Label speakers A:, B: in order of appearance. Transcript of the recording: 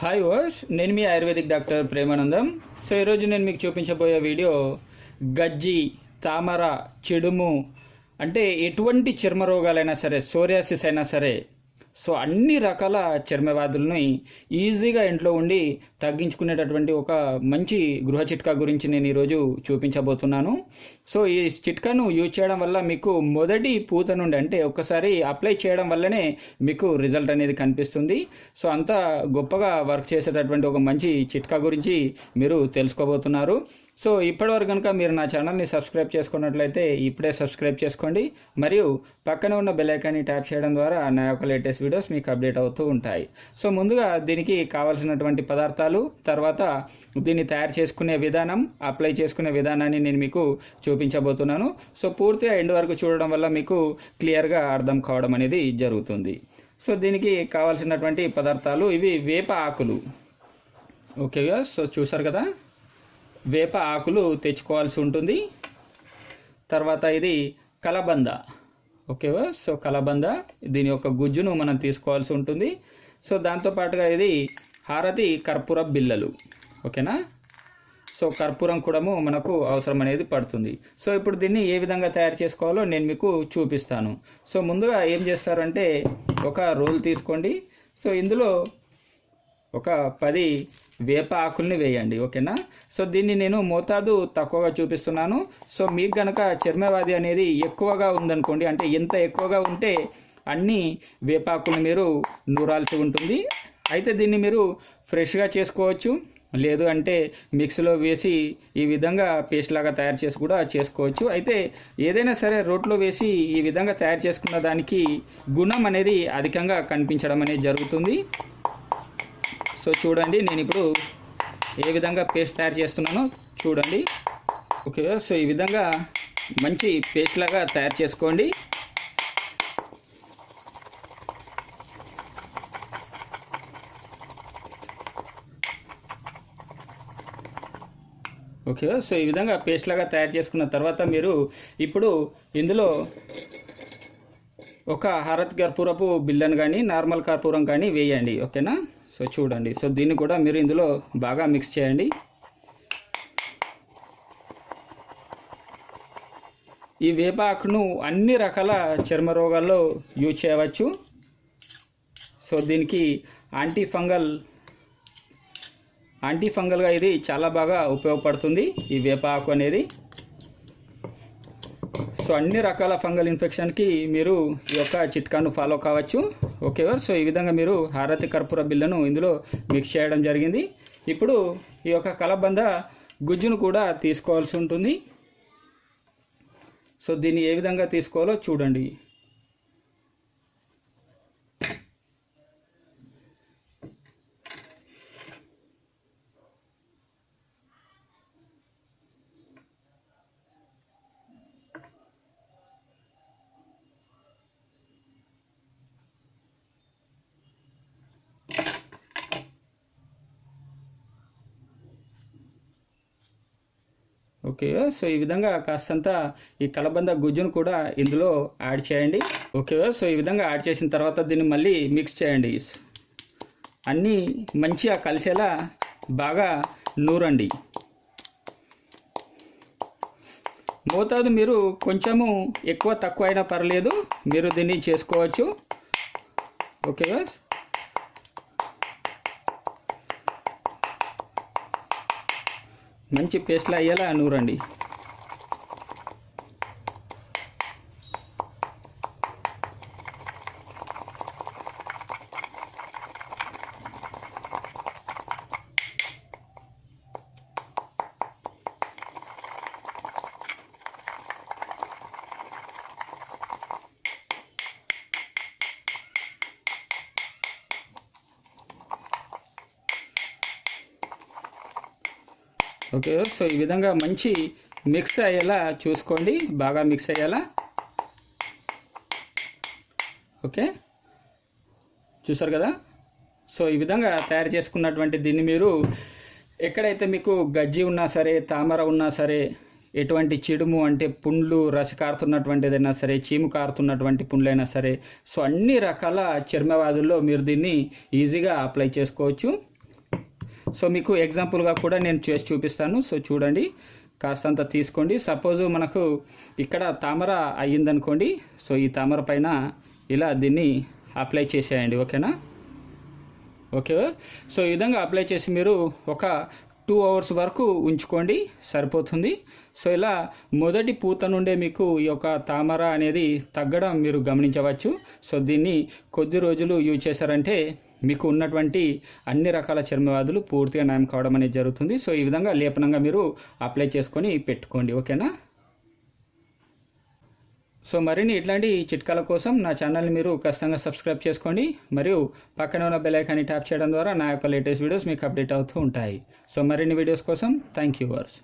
A: Hi వాష్ నేను మీ ఆయుర్వేదిక్ డాక్టర్ ప్రేమానందం. సో ఈరోజు నేను మీకు చూపించబోయే వీడియో గజ్జి తామర చెడుము అంటే ఎటువంటి చర్మ రోగాలైనా సరే సోరియాసిస్ అయినా సరే సో అన్ని రకాల చర్మ వ్యాధులని ఈజీగా ఇంట్లో ఉండి తగ్గించుకునేటటువంటి ఒక మంచి గృహ చిట్కా గురించి నేను ఈరోజు చూపించబోతున్నాను. సో ఈ చిట్కాను యూజ్ చేయడం వల్ల మీకు మొదటి పూత నుండి అంటే ఒక్కసారి అప్లై చేయడం వల్లనే మీకు రిజల్ట్ అనేది కనిపిస్తుంది. సో అంత గొప్పగా వర్క్ చేసేటటువంటి ఒక మంచి చిట్కా గురించి మీరు తెలుసుకోబోతున్నారు. సో ఇప్పటివరకు కనుక మీరు నా ఛానల్ని సబ్స్క్రైబ్ చేసుకున్నట్లయితే ఇప్పుడే సబ్స్క్రైబ్ చేసుకోండి. మరియు పక్కన ఉన్న బెలైకాన్ని ట్యాప్ చేయడం ద్వారా నా యొక్క లేటెస్ట్ వీడియోస్ మీకు అప్డేట్ అవుతూ ఉంటాయి. సో ముందుగా దీనికి కావాల్సినటువంటి పదార్థాలు తర్వాత దీన్ని తయారు చేసుకునే విధానం అప్లై చేసుకునే విధానాన్ని నేను మీకు చూపించబోతున్నాను. సో పూర్తిగా ఎండ్ వరకు చూడడం వల్ల మీకు క్లియర్గా అర్థం కావడం అనేది జరుగుతుంది. సో దీనికి కావాల్సినటువంటి పదార్థాలు ఇవి వేప ఆకులు. ఓకే సో చూసారు కదా? వేప ఆకులు తెచ్చుకోవాల్సి ఉంటుంది. తర్వాత ఇది కలబంద. ఓకేవా సో కలబంద దీని యొక్క గుజ్జును మనం తీసుకోవాల్సి ఉంటుంది. సో దాంతోపాటుగా ఇది హారతి కర్పూర బిల్లలు. ఓకేనా? సో కర్పూరం కూడా మనకు అవసరం అనేది పడుతుంది. సో ఇప్పుడు దీన్ని ఏ విధంగా తయారు చేసుకోవాలో నేను మీకు చూపిస్తాను. సో ముందుగా ఏం చేస్తారంటే ఒక రోల్ తీసుకోండి. సో ఇందులో ఒక పది వేప ఆకుల్ని వేయండి ఓకేనా? సో దీన్ని నేను మోతాదు తక్కువగా చూపిస్తున్నాను. సో మీకు కనుక చర్మవ్యాధి అనేది ఎక్కువగా ఉందనుకోండి అంటే ఎంత ఎక్కువగా ఉంటే అన్ని వేపాకుల్ని మీరు నూరాల్సి ఉంటుంది. అయితే దీన్ని మీరు ఫ్రెష్గా చేసుకోవచ్చు. లేదు అంటే మిక్సీలో వేసి ఈ విధంగా పేస్ట్ లాగా తయారు చేసి కూడా చేసుకోవచ్చు. అయితే ఏదైనా సరే రోట్లో వేసి ఈ విధంగా తయారు చేసుకున్న దానికి గుణం అనేది అధికంగా కనిపించడం అనేది జరుగుతుంది. సో చూడండి నేను ఇప్పుడు ఏ విధంగా పేస్ట్ తయారు చేస్తున్నానో చూడండి. ఓకే సో ఈ విధంగా మంచి పేస్ట్ లాగా తయారు చేసుకోండి. ఓకే సో ఈ విధంగా పేస్ట్ లాగా తయారు చేసుకున్న తర్వాత మీరు ఇప్పుడు ఇందులో ఒక హారత్ కర్పూరపు బిల్లను కానీ నార్మల్ కర్పూరం కానీ వేయండి. ఓకేనా? సో చూడండి. సో దీన్ని కూడా మీరు ఇందులో బాగా మిక్స్ చేయండి. ఈ వేపాకును అన్ని రకాల చర్మ రోగాల్లో యూజ్ చేయవచ్చు. సో దీనికి యాంటీ ఫంగల్ యాంటీ ఫంగల్గా ఇది చాలా బాగా ఉపయోగపడుతుంది ఈ వేపాకు అనేది. సో అన్ని రకాల ఫంగల్ ఇన్ఫెక్షన్కి మీరు ఈ యొక్క చిట్కాను ఫాలో కావచ్చు. ఓకేవర్ సో ఈ విధంగా మీరు హారతి కర్పూర బిల్లను ఇందులో మిక్స్ చేయడం జరిగింది. ఇప్పుడు ఈ యొక్క కలబంద గుజ్జును కూడా తీసుకోవాల్సి ఉంటుంది. సో దీన్ని ఏ విధంగా తీసుకోవాలో చూడండి. ఓకే సో ఈ విధంగా కాస్తంత ఈ కలబంద గుజ్జును కూడా ఇందులో యాడ్ చేయండి. ఓకే సో ఈ విధంగా యాడ్ చేసిన తర్వాత దీన్ని మళ్ళీ మిక్స్ చేయండి. అన్నీ మంచిగా కలిసేలా బాగా నూరండి. మోతాదు మీరు కొంచెము ఎక్కువ తక్కువ అయినా పర్లేదు మీరు దీన్ని చేసుకోవచ్చు. ఓకే మంచి పేస్ట్లా అయ్యేలా నూరండి. ఓకే సో ఈ విధంగా మంచి మిక్స్ అయ్యేలా చూసుకోండి. బాగా మిక్స్ అయ్యేలా. ఓకే చూసారు కదా? సో ఈ విధంగా తయారు చేసుకున్నటువంటి దీన్ని మీరు ఎక్కడైతే మీకు గజ్జి ఉన్నా సరే తామర ఉన్నా సరే ఎటువంటి చిడుము అంటే పుండ్లు రస కారుతున్నటువంటి ఏదైనా సరే చీము కారుతున్నటువంటి పుండ్లైనా సరే సో అన్ని రకాల చర్మవాదుల్లో మీరు దీన్ని ఈజీగా అప్లై చేసుకోవచ్చు. సో మీకు ఎగ్జాంపుల్గా కూడా నేను చేసి చూపిస్తాను. సో చూడండి కాస్తంత తీసుకోండి. సపోజ్ మనకు ఇక్కడ తామర అయ్యిందనుకోండి. సో ఈ తామర పైన ఇలా దీన్ని అప్లై చేసేయండి ఓకేనా? ఓకే. సో ఈ విధంగా అప్లై చేసి మీరు ఒక టూ అవర్స్ వరకు ఉంచుకోండి సరిపోతుంది. సో ఇలా మొదటి పూత నుండే మీకు ఈ యొక్క తామర అనేది తగ్గడం మీరు గమనించవచ్చు. సో దీన్ని కొద్ది రోజులు యూజ్ చేశారంటే మీకు ఉన్నటువంటి అన్ని రకాల చర్మ వ్యాధులు పూర్తిగా నయం కావడం అనేది జరుగుతుంది. సో ఈ విధంగా లేపనంగా మీరు అప్లై చేసుకొని పెట్టుకోండి. ఓకేనా? సో మరిన్ని ఇట్లాంటి చిట్కాల కోసం నా ఛానల్ని మీరు ఖచ్చితంగా సబ్స్క్రైబ్ చేసుకోండి. మరియు పక్కన ఉన్న బెల్ ఐకాన్ని ట్యాప్ చేయడం ద్వారా నా యొక్క లేటెస్ట్ వీడియోస్ మీకు అప్డేట్ అవుతూ ఉంటాయి. సో మరిన్ని వీడియోస్ కోసం థ్యాంక్ యూ వర్స్.